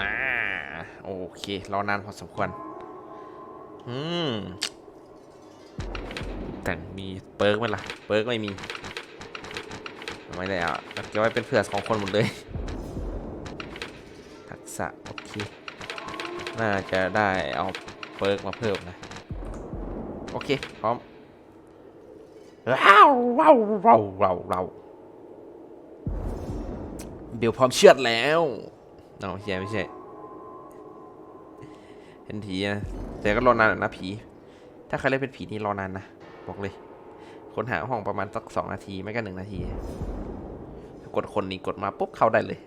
นะโอเครอนานพอสมควร อืม แต่มีเปิร์กไหมล่ะ เปิร์กไม่มี ไม่ได้อาเก็บไว้เป็นเผื่อสองคนหมดเลย ทักษะ โอเค น่าจะได้เอาเปิร์กมาเพิ่มนะ โอเค พร้อมว้าวว้าวว้าวว้าวว้าเดี๋ยวพร้อมเชือดแล้ว เอาเฮียไม่ใช่เห็นผีนะแต่ก็รอนานนะผี ถ้าใครเล่นเป็นผีนี่รอนานนะ บอกเลยคนหาห้องประมาณสักสองนาทีไม่ก็หนึ่งนาที กดคนนี้กดมาปุ๊บเข้าได้เลย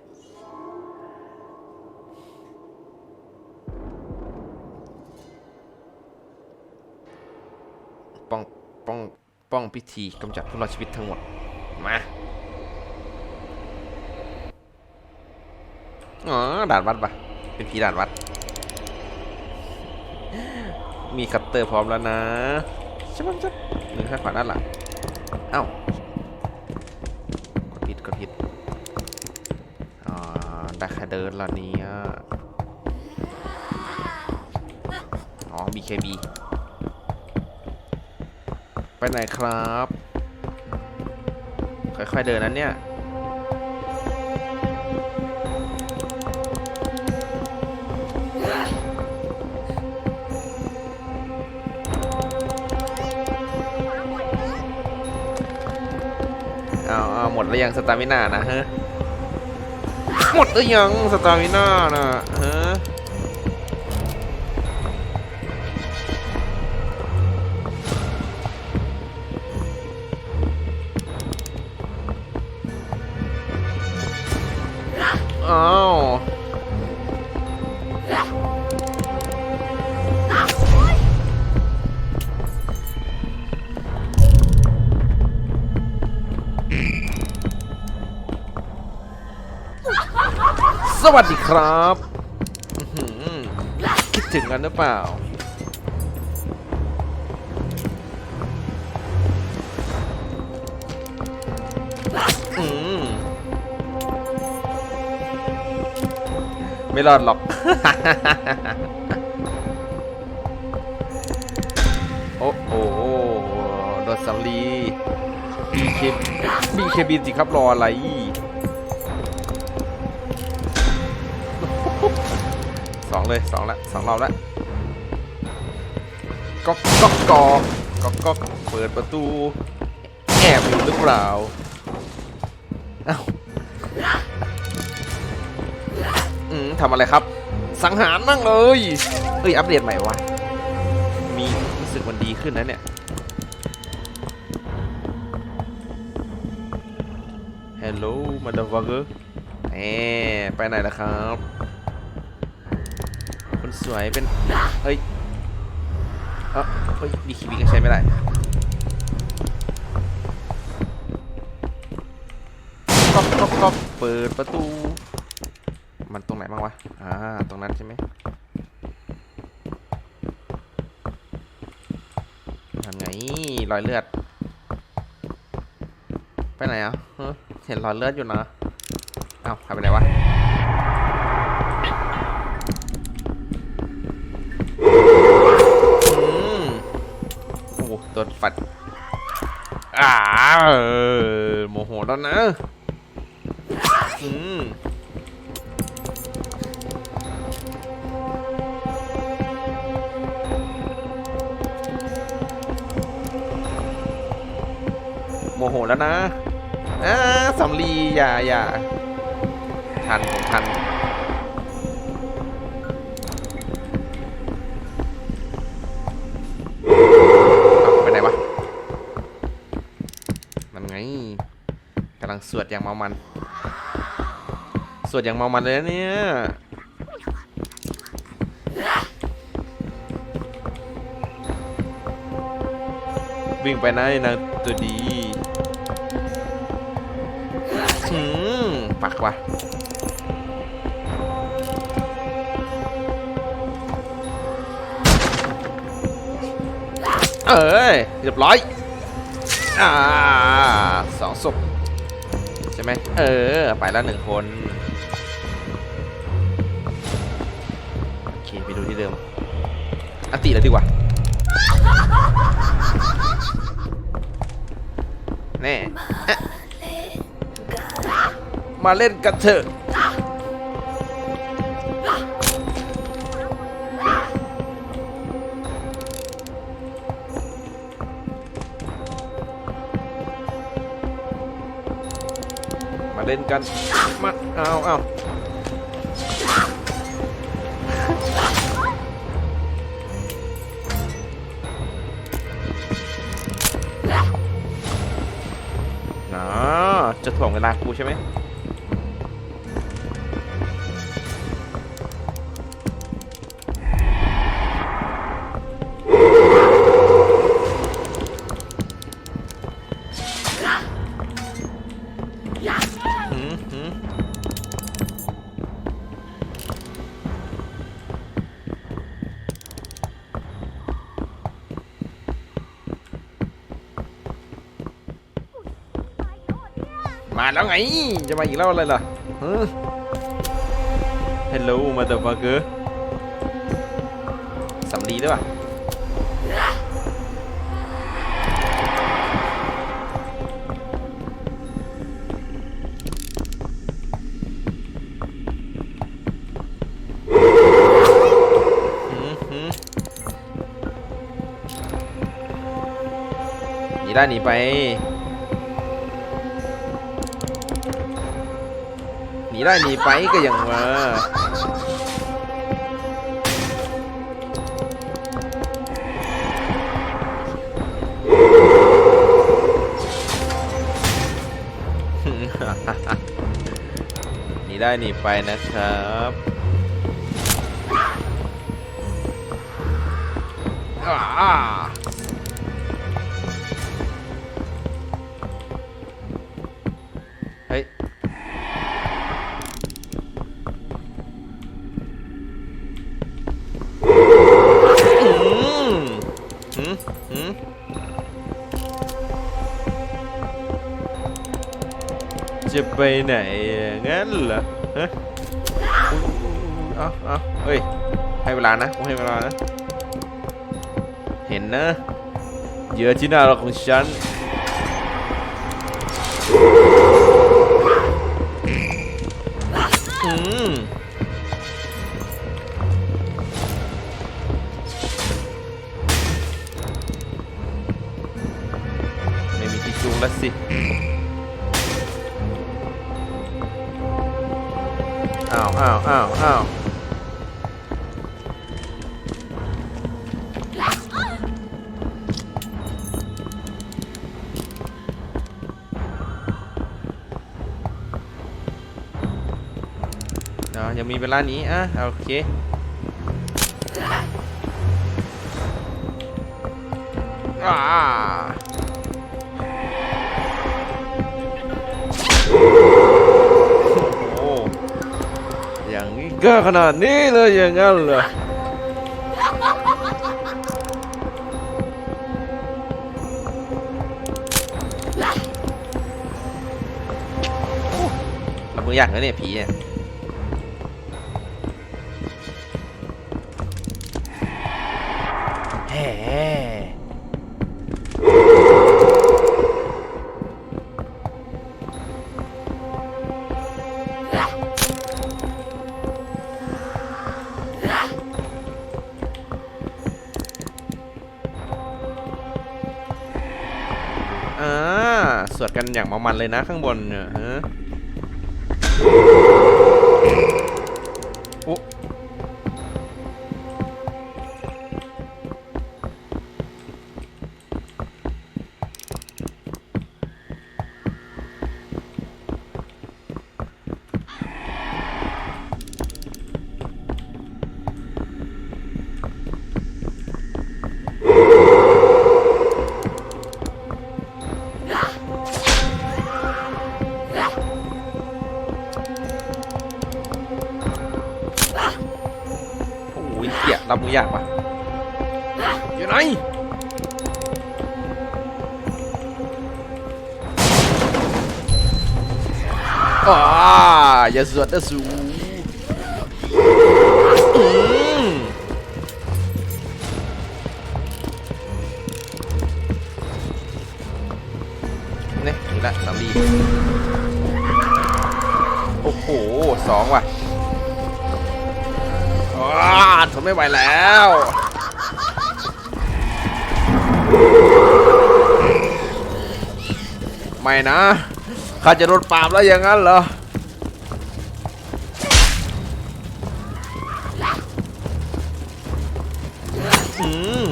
ป้องป้องป้องพิธีกำจัดผู้รอดชีวิตทั้งหมด มา อ๋อด่านวัดปะเป็นผีด่านวัด มีคัตเตอร์พร้อมแล้วนะใช่ปะจ๊ะหนึ่งข้างขวาด้านหลังเอ้ากดผิดกดผิดอ่าได้แค่เดินละเนี่ยอ๋อ BKB ไปไหนครับ ค่อยๆเดินนั้นเนี่ย เอาเอาหมดแล้วยังสตามิน่านะฮะหมดแล้วยังสตามิน่านะฮะ วัสดีครับคิดถึงกันหรือเปล่าอืมไม่รอดหรอก โอ้โหโดนสำลีบีเคบีเคบีสิครับรออะไร สองเลยสองละสองรอบละก็ก็ก็ก็ก็เปิดประตู แอบอยู่หรือเปล่าเอ้าอืมทำอะไรครับ สังหารมั่งเลยเอ้ย อัปเดตใหม่วะ มีรู้สึกมันดีขึ้นนะเนี่ยฮัลโหลมาดฟักเกอร์แหมไปไหนล่ะครับ คนสวยเป็น เฮ้ย เอ้าเฮ้ยบีคีบีก็ใช้ไม่ได้ก๊อกก๊อกก๊อกเปิดประตู มันตรงไหนบ้างวะ อ่า ตรงนั้นใช่ไหมทำไงรอยเลือด ไปไหนอะฮะเห็นรอยเลือดอยู่นะ เอ้าหายไปไหนวะ อืมโอ้โหโดน ฟัดอ่าเออโมโหแล้วนะอืมโมโหแล้วนะอ่าสำลีอย่าอย่าทันผมทัน งสวดอย่างเมามัน สวดอย่างเมามันเลยนะเนี่ยวิ่งไปนะนางตัวดีอืมปักว่ะเอ้ยเรียบร้อยอ่าสองศพ ช่ไหมเออ ไปแล้วหนึ่งคน โอเค ไปดูที่เดิมอันติเลยดีกว่า แน่ มาเล่นกันเถอะ มาเล่นกัน มาเอาเอาอ๋อจะถ่วงเวลากูใช่ไหม ไง จะมาอีกแล้วอะไรล่ะฮะ Hello motherfucker สำลีด้วยป่ะหืมหืมหนีได้หนีไป ได้หนีไปก็ยังมาหนีได้หนีไปนะครับอ่า ไปไหนงั้นเหรอฮะเอาเอาเฮ้ยให้เวลานะผมให้เวลานะ เห็นนะเหยื่อที่น่ารักของฉันอืม อ้าวอ้าวอ้าวอ้าวเนาะยังมีเวลานี้อะโอเคอ่า อย่าขนาดนี้เลยอย่างนั้นเหรอโอ้รับมือยากนะเนี่ยผีเนี่ยแฮ่อ่ อย่างมามันเลยนะข้างบนเนี่ยฮะ รับมือยากปะอยู่ไหนอ๋ออย่าสวดนะสูนี่ถึงละสามดีโอ้โหสองว่ะ ทนไม่ไหวแล้วไม่นะข้าจะโดนปราบแล้วอย่างนั้นเหรออืม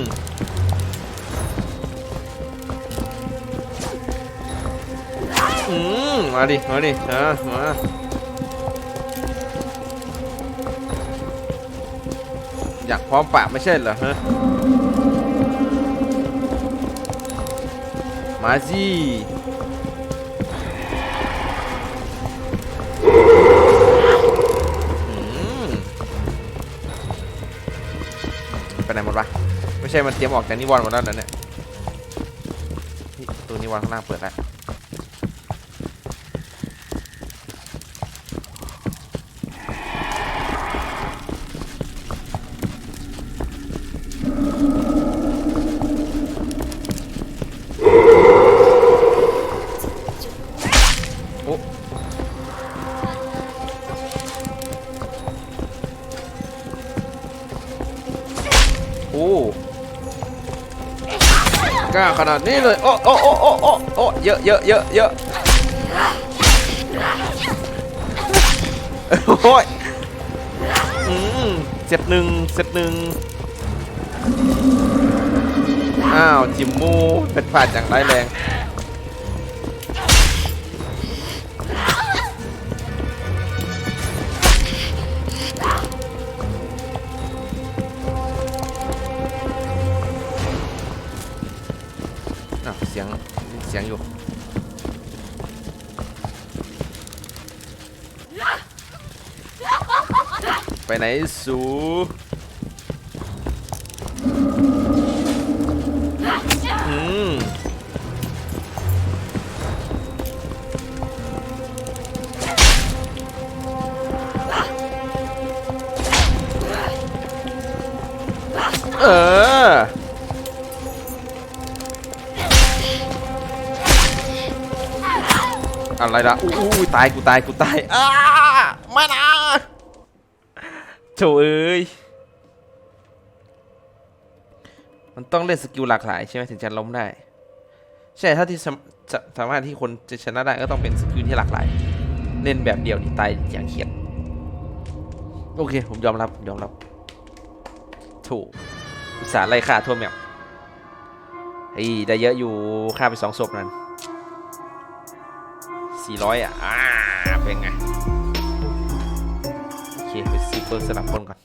มมาดิ มาดิอะมา อยากพร้อมปะไม่ใช่เหรอฮะมาสิไปไหนหมดวะไม่ใช่มันเตรียมออกจากนิวรณ์หมดแล้วนะเนี่ยนี่ประตัวนิวรณ์ข้างล่างเปิดแล้ว โอ้โอ้กล้าขนาดนี้เลย โอ้โอ้โอ้โอ้โอ้โอ้เยอะเยอะเยอะเยอะโอ้ยอืมเสร็จหนึ่งเสร็จหนึ่ง อ้าว จิมมูเป็นผ่านอย่างร้ายแรงอะเสียง เสียงอยู่ไปไหนสู อะไรละอู้ตายกูตายกูตายอ้าไม่นะโถเอ้ยมันต้องเล่นสกิลหลากหลายใช่ไหมถึงจะล้มได้ ใช่ถ้าที่สามจะสามารถที่คนจะชนะได้ก็ต้องเป็นสกิลที่หลากหลาย เล่นแบบเดียวนี่ตายอย่างเขียดโอเค ผมยอมรับผมยอมรับถูกอุตส่าห์ไล่ฆ่าทั่วแมปเฮ้ยได้เยอะอยู่ฆ่าไปสองศพนั้น 400 อะ อ่า เป็นไง โอเค ไปซื้อเปอร์สลับคนก่อน